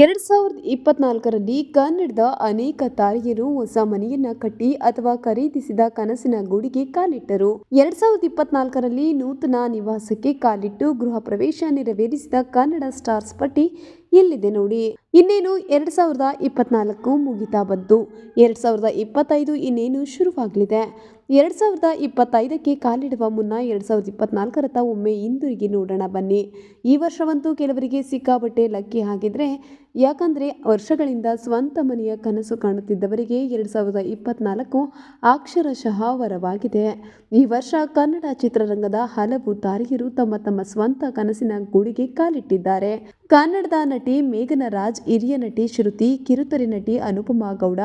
ಎರಡ್ ಸಾವಿರದ ಇಪ್ಪತ್ನಾಲ್ಕರಲ್ಲಿ ಕನ್ನಡದ ಅನೇಕ ತಾರೆಯರು ಹೊಸ ಮನೆಯನ್ನ ಕಟ್ಟಿ ಅಥವಾ ಖರೀದಿಸಿದ ಕನಸಿನ ಗೂಡಿಗೆ ಕಾಲಿಟ್ಟರು. ಎರಡ್ ಸಾವಿರದ ಇಪ್ಪತ್ನಾಲ್ಕರಲ್ಲಿ ನೂತನ ನಿವಾಸಕ್ಕೆ ಕಾಲಿಟ್ಟು ಗೃಹ ಪ್ರವೇಶ ನೆರವೇರಿಸಿದ ಕನ್ನಡ ಸ್ಟಾರ್ಸ್ ಪಟ್ಟಿ ಇಲ್ಲಿದೆ ನೋಡಿ. ಇನ್ನೇನು ಎರಡ್ ಸಾವಿರದ ಇಪ್ಪತ್ನಾಲ್ಕು ಮುಗಿತಾ ಬಂತು. ಎರಡ್ ಸಾವಿರದ ಇಪ್ಪತ್ತೈದು ಇನ್ನೇನು ಶುರುವಾಗಲಿದೆ. ಎರಡ್ ಸಾವಿರದ ಇಪ್ಪತ್ತೈದಕ್ಕೆ ಕಾಲಿಡುವ ಮುನ್ನ ಎರಡು ಸಾವಿರದ ಇಪ್ಪತ್ನಾಲ್ಕರತ್ತ ಒಮ್ಮೆ ಹಿಂದಿರುಗಿ ನೋಡೋಣ ಬನ್ನಿ. ಈ ವರ್ಷವಂತೂ ಕೆಲವರಿಗೆ ಸಿಕ್ಕಾಬಟ್ಟೆ ಲಕ್ಕಿ ಆಗಿದ್ರೆ ಯಾಕಂದ್ರೆ ವರ್ಷಗಳಿಂದ ಸ್ವಂತ ಮನೆಯ ಕನಸು ಕಾಣುತ್ತಿದ್ದವರಿಗೆ ಎರಡು ಸಾವಿರದ ಇಪ್ಪತ್ನಾಲ್ಕು ಅಕ್ಷರಶಃ ವರವಾಗಿದೆ. ಈ ವರ್ಷ ಕನ್ನಡ ಚಿತ್ರರಂಗದ ಹಲವು ತಾರೆಯರು ತಮ್ಮ ತಮ್ಮ ಸ್ವಂತ ಕನಸಿನ ಗೂಡಿಗೆ ಕಾಲಿಟ್ಟಿದ್ದಾರೆ. ಕನ್ನಡದ ನಟಿ ಮೇಘನ ರಾಜ್ ಹಿರಿಯ ನಟಿ ಶ್ರುತಿ, ಕಿರುತೆರೆ ನಟಿ ಅನುಪಮಾ ಗೌಡ,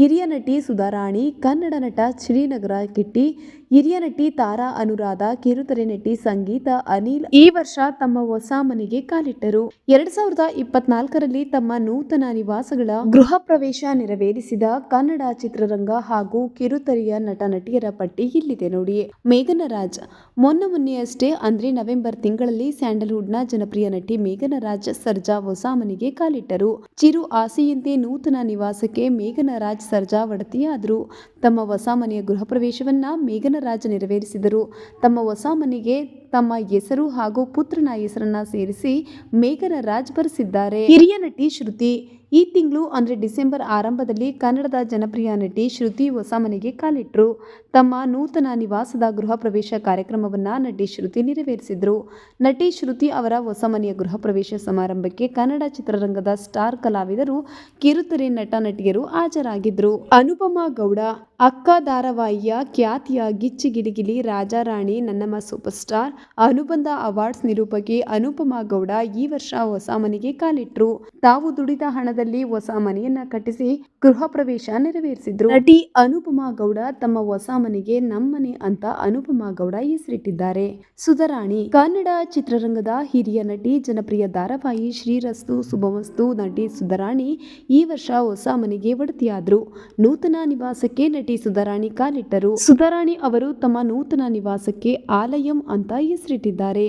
ಹಿರಿಯ ನಟಿ ಸುಧಾರಾಣಿ, ಕನ್ನಡ ನಟ ಶ್ರೀನಗರ ಕಿಟ್ಟಿ ಹಿರಿಯ ನಟಿ ತಾರಾ ಅನುರಾಧ, ಕಿರುತೆರೆ ನಟಿ ಸಂಗೀತ ಅನಿಲ್ ಈ ವರ್ಷ ತಮ್ಮ ಹೊಸ ಮನೆಗೆ ಕಾಲಿಟ್ಟರು. ಎರಡ್ ಸಾವಿರದ ಇಪ್ಪತ್ನಾಲ್ಕರಲ್ಲಿ ತಮ್ಮ ನೂತನ ನಿವಾಸಗಳ ಗೃಹ ಪ್ರವೇಶ ನೆರವೇರಿಸಿದ ಕನ್ನಡ ಚಿತ್ರರಂಗ ಹಾಗೂ ಕಿರುತೆರೆಯ ನಟ ನಟಿಯರ ಪಟ್ಟಿ ಇಲ್ಲಿದೆ ನೋಡಿ. ಮೇಘನರಾಜ್. ಮೊನ್ನೆ ಮೊನ್ನೆಯಷ್ಟೇ ಅಂದ್ರೆ ನವೆಂಬರ್ ತಿಂಗಳಲ್ಲಿ ಸ್ಯಾಂಡಲ್ವುಡ್ನ ಜನಪ್ರಿಯ ನಟಿ ಮೇಘನರಾಜ್ ಸರ್ಜಾ ಹೊಸ ಮನೆಗೆ ಕಾಲಿಟ್ಟರು. ಚಿರು ಆಸೆಯಂತೆ ನೂತನ ನಿವಾಸಕ್ಕೆ ಮೇಘನರಾಜ್ ಸರ್ಜಾ ಒಡತಿಯಾದರು. ತಮ್ಮ ಹೊಸ ಮನೆಯ ಗೃಹ ಪ್ರವೇಶವನ್ನ ಮೇಘನ ರಾಜ್ ನೆರವೇರಿಸಿದರು. ತಮ್ಮ ಹೊಸ ಮನೆಗೆ ತಮ್ಮ ಹೆಸರು ಹಾಗೂ ಪುತ್ರನ ಹೆಸರನ್ನ ಸೇರಿಸಿ ಮೇಘನ ರಾಜ್ ಬರೆಸಿದ್ದಾರೆ. ಹಿರಿಯ ನಟಿ ಶ್ರುತಿ ಈ ತಿಂಗಳು ಅಂದರೆ ಡಿಸೆಂಬರ್ ಆರಂಭದಲ್ಲಿ ಕನ್ನಡದ ಜನಪ್ರಿಯ ನಟಿ ಶ್ರುತಿ ಹೊಸ ಮನೆಗೆ ಕಾಲಿಟ್ಟರು ತಮ್ಮ ನೂತನ ನಿವಾಸದ ಗೃಹ ಪ್ರವೇಶ ಕಾರ್ಯಕ್ರಮವನ್ನು ನಟಿ ಶ್ರುತಿ ನೆರವೇರಿಸಿದರು. ನಟಿ ಶ್ರುತಿ ಅವರ ಹೊಸ ಮನೆಯ ಗೃಹ ಪ್ರವೇಶ ಸಮಾರಂಭಕ್ಕೆ ಕನ್ನಡ ಚಿತ್ರರಂಗದ ಸ್ಟಾರ್ ಕಲಾವಿದರು, ಕಿರುತೆರೆ ನಟ ನಟಿಯರು ಹಾಜರಾಗಿದ್ದರು ಅನುಪಮಾ ಗೌಡ, ಅಕ್ಕ ಧಾರಾವಾಹಿಯ ಖ್ಯಾತಿಯ Gicchi Giligili Rajarani Nannamma super star Anubandha awards ನಿರೂಪಕಿ Anupama Gowda ಈ ವರ್ಷ ಹೊಸ ಮನೆಗೆ ಕಾಲಿಟ್ಟರು ತಾವು ದುಡಿದ ಹಣದಲ್ಲಿ ಹೊಸ ಮನೆಯನ್ನ ಕಟ್ಟಿಸಿ ಗೃಹ ಪ್ರವೇಶ ನೆರವೇರಿಸಿದ್ರು. ನಟಿ ಅನುಪಮಾ ಗೌಡ ತಮ್ಮ ಹೊಸ ಮನೆಗೆ ನಮ್ಮನೆ ಅಂತ ಅನುಪಮಾ ಗೌಡ ಹೆಸರಿಟ್ಟಿದ್ದಾರೆ. ಸುಧರಾಣಿ ಕನ್ನಡ ಚಿತ್ರರಂಗದ ಹಿರಿಯ ನಟಿ ಜನಪ್ರಿಯ ಧಾರಾವಾಹಿ ಶ್ರೀರಸ್ತು ಶುಭಮಸ್ತು ನಟಿ ಸುಧರಾಣಿ ಈ ವರ್ಷ ಹೊಸ ಮನೆಗೆ ಒಡತಿಯಾದ್ರು. ನೂತನ ನಿವಾಸಕ್ಕೆ ನಟಿ ಸುಧರಾಣಿ ಕಾಲಿಟ್ಟರು. ಸುಧರಾಣಿ ಅವರು ತಮ್ಮ ನೂತನ ನಿವಾಸಕ್ಕೆ ಆಲಯಂ ಅಂತ ಹೆಸರಿಟ್ಟಿದ್ದಾರೆ.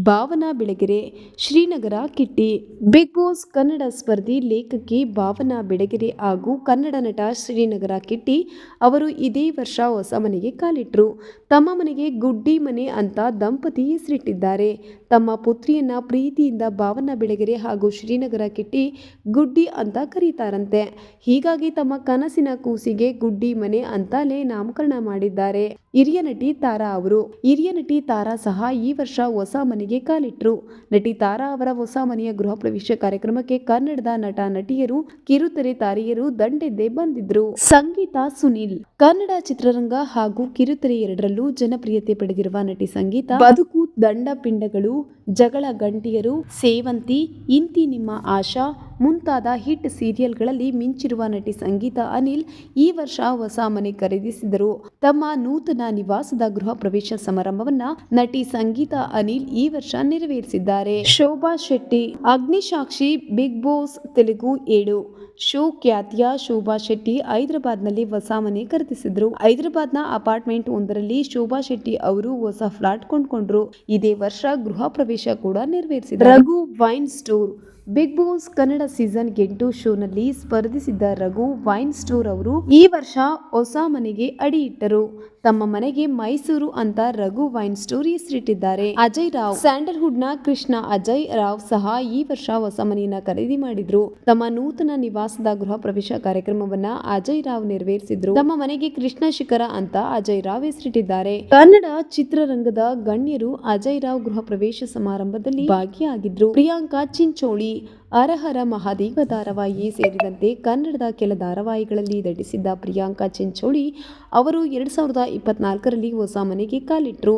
ಭಾವನಾ ಬೆಳಗೆರೆ, ಶ್ರೀನಗರ ಕಿಟ್ಟಿ, ಬಿಗ್ ಬಾಸ್ ಕನ್ನಡ ಸ್ಪರ್ಧಿ ಲೇಖಕಿ ಭಾವನಾ ಬೆಳಗೆರೆ ಹಾಗೂ ಕನ್ನಡ ನಟ ಶ್ರೀನಗರ ಕಿಟ್ಟಿ ಅವರು ಇದೇ ವರ್ಷ ಹೊಸ ಮನೆಗೆ ಕಾಲಿಟ್ಟರು ತಮ್ಮ ಮನೆಗೆ ಗುಡ್ಡಿ ಮನೆ ಅಂತ ದಂಪತಿ ಹೆಸರಿಟ್ಟಿದ್ದಾರೆ. ತಮ್ಮ ಪುತ್ರಿಯನ್ನ ಪ್ರೀತಿಯಿಂದ ಭಾವನಾ ಬೆಳಗೆರೆ ಹಾಗೂ ಶ್ರೀನಗರ ಕಿಟ್ಟಿ ಗುಡ್ಡಿ ಅಂತ ಕರೀತಾರಂತೆ. ಹೀಗಾಗಿ ತಮ್ಮ ಕನಸಿನ ಕೂಸಿಗೆ ಗುಡ್ಡಿ ಮನೆ ಅಂತಲೇ ನಾಮಕರಣ ಮಾಡಿದ್ದಾರೆ. ಹಿರಿಯ ನಟಿ ತಾರಾ ಅವರು. ಹಿರಿಯ ನಟಿ ತಾರಾ ಸಹ ಈ ವರ್ಷ ಹೊಸ ಮನೆಗೆ ಕಾಲಿಟ್ರು. ನಟಿ ತಾರಾ ಅವರ ಹೊಸ ಮನೆಯ ಗೃಹ ಪ್ರವೇಶ ಕಾರ್ಯಕ್ರಮಕ್ಕೆ ಕನ್ನಡದ ನಟ ನಟಿಯರು ಕಿರುತೆರೆ ತಾರೆಯರು ದಂಡೆದ್ದೆ ಬಂದಿದ್ರು. ಸಂಗೀತ ಸುನಿಲ್. ಕನ್ನಡ ಚಿತ್ರರಂಗ ಹಾಗೂ ಕಿರುತೆರೆ ಎರಡರಲ್ಲೂ ಜನಪ್ರಿಯತೆ ಪಡೆದಿರುವ ನಟಿ ಸಂಗೀತ, ಬದುಕು ದಂಡ ಪಿಂಡಗಳು ಜಗಳ ಗಂಟಿಯರು, ಸೇವಂತಿ, ಇಂತಿ ನಿಮ್ಮ ಆಶಾ ಮುಂತಾದ ಹಿಟ್ ಸೀರಿಯಲ್ಗಳಲ್ಲಿ ಮಿಂಚಿರುವ ನಟಿ ಸಂಗೀತ ಅನಿಲ್ ಈ ವರ್ಷ ಹೊಸ ಮನೆ ಖರೀದಿಸಿದರು. ತಮ್ಮ ನೂತನ ನಿವಾಸದ ಗೃಹ ಪ್ರವೇಶ ಸಮಾರಂಭವನ್ನ ನಟಿ ಸಂಗೀತ ಅನಿಲ್ ಈ ವರ್ಷ ನೆರವೇರಿಸಿದ್ದಾರೆ. ಶೋಭಾ ಶೆಟ್ಟಿ, ಅಗ್ನಿಸಾಕ್ಷಿ, ಬಿಗ್ ಬಾಸ್ ತೆಲುಗು ಏಳು. ಶೋ ಖ್ಯಾತಿಯ ಶೋಭಾ ಶೆಟ್ಟಿ ಹೈದರಾಬಾದ್ನಲ್ಲಿ ಹೊಸ ಮನೆ ಖರೀದಿಸಿದ್ರು. ಹೈದರಾಬಾದ್ನ ಅಪಾರ್ಟ್ಮೆಂಟ್ ಒಂದರಲ್ಲಿ ಶೋಭಾ ಶೆಟ್ಟಿ ಅವರು ಹೊಸ ಫ್ಲಾಟ್ ಕೊಂಡ್ಕೊಂಡ್ರು. ಇದೇ ವರ್ಷ ಗೃಹ ಪ್ರವೇಶ ಕೂಡ ನೆರವೇರಿಸಿದ್ರು Raghu wine store big boss Kannada season ಎಂಟು ಶೋನಲ್ಲಿ ಸ್ಪರ್ಧಿಸಿದ್ದ ರಘು ವೈನ್ ಸ್ಟೋರ್ ಅವರು ಈ ವರ್ಷ ಹೊಸ ಮನೆಗೆ ಅಡಿ ಇಟ್ಟರು. ತಮ್ಮ ಮನೆಗೆ ಮೈಸೂರು ಅಂತ ರಘು ವೈನ್ ಸ್ಟೋರಿ ಹೆಸರಿಟ್ಟಿದ್ದಾರೆ ಅಜಯ್ ರಾವ್ ಸ್ಯಾಂಡಲ್ವುಡ್ನ ಕೃಷ್ಣ ಅಜಯ್ ರಾವ್ ಸಹ ಈ ವರ್ಷ ಹೊಸ ಮನೆಯನ್ನ ಖರೀದಿ ಮಾಡಿದ್ರು. ತಮ್ಮ ನೂತನ ನಿವಾಸದ ಗೃಹ ಪ್ರವೇಶ ಕಾರ್ಯಕ್ರಮವನ್ನ ಅಜಯ್ ರಾವ್ ನೆರವೇರಿಸಿದ್ರು. ತಮ್ಮ ಮನೆಗೆ ಕೃಷ್ಣ ಶಿಖರ ಅಂತ ಅಜಯ್ ರಾವ್ ಹೆಸರಿಟ್ಟಿದ್ದಾರೆ. ಕನ್ನಡ ಚಿತ್ರರಂಗದ ಗಣ್ಯರು ಅಜಯ್ ರಾವ್ ಗೃಹ ಪ್ರವೇಶ ಸಮಾರಂಭದಲ್ಲಿ ಭಾಗಿಯಾಗಿದ್ರು. ಪ್ರಿಯಾಂಕಾ ಚಿಂಚೋಳಿ ಅರಹರ ಮಹಾದೇವ ಧಾರಾವಾಹಿ ಸೇರಿದಂತೆ ಕನ್ನಡದ ಕೆಲ ಧಾರಾವಾಹಿಗಳಲ್ಲಿ ನಟಿಸಿದ್ದ ಪ್ರಿಯಾಂಕಾ ಚಿಂಚೋಳಿ ಅವರು ಎರಡು ಸಾವಿರದ ಇಪ್ಪತ್ನಾಲ್ಕರಲ್ಲಿ ಹೊಸ ಮನೆಗೆ ಕಾಲಿಟ್ಟರು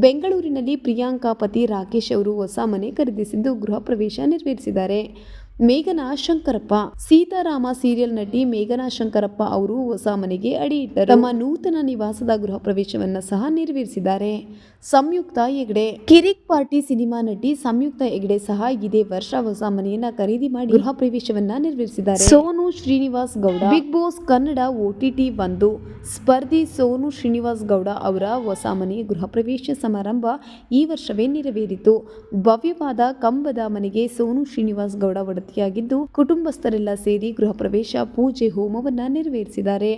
ಬೆಂಗಳೂರಿನಲ್ಲಿ ಪ್ರಿಯಾಂಕಾ ಪತಿ ರಾಕೇಶ್ ಅವರು ಹೊಸ ಮನೆ ಖರೀದಿಸಿದ್ದು ಗೃಹ ಪ್ರವೇಶ ನೆರವೇರಿಸಿದ್ದಾರೆ. ಮೇಘನಾ ಶಂಕರಪ್ಪ. ಸೀತಾರಾಮ ಸೀರಿಯಲ್ ನಟಿ ಮೇಘನಾ ಶಂಕರಪ್ಪ ಅವರು ಹೊಸ ಮನೆಗೆ ಅಡಿಯಿಟ್ಟರು ತಮ್ಮ ನೂತನ ನಿವಾಸದ ಗೃಹ ಪ್ರವೇಶವನ್ನ ಸಹ ನೆರವೇರಿಸಿದ್ದಾರೆ. ಸಂಯುಕ್ತ ಹೆಗಡೆ. ಕಿರಿಕ್ ಪಾರ್ಟಿ ಸಿನಿಮಾ ನಟಿ ಸಂಯುಕ್ತ ಹೆಗಡೆ ಸಹ ಇದೇ ವರ್ಷ ಹೊಸ ಮನೆಯನ್ನ ಖರೀದಿ ಮಾಡಿ ಗೃಹ ಪ್ರವೇಶವನ್ನ ನೆರವೇರಿಸಿದ್ದಾರೆ. Sonu Srinivas Gowda. Big boss Kannada OTT ಒಂದು. ಸ್ಪರ್ಧಿ ಸೋನು ಶ್ರೀನಿವಾಸ್ ಗೌಡ ಅವರ ಹೊಸ ಮನೆ ಗೃಹ ಪ್ರವೇಶ ಸಮಾರಂಭ ಈ ವರ್ಷವೇ ನೆರವೇರಿತು. ಭವ್ಯವಾದ ಕಂಬದ ಮನೆಗೆ ಸೋನು ಶ್ರೀನಿವಾಸ್ ಗೌಡ ಒಡತಿ ಪತಿಯಾಗಿದ್ದು ಕುಟುಂಬಸ್ಥರೆಲ್ಲ ಸೇರಿ ಗೃಹ ಪ್ರವೇಶ ಪೂಜೆ ಹೋಮವನ್ನ ನೆರವೇರಿಸಿದ್ದಾರೆ.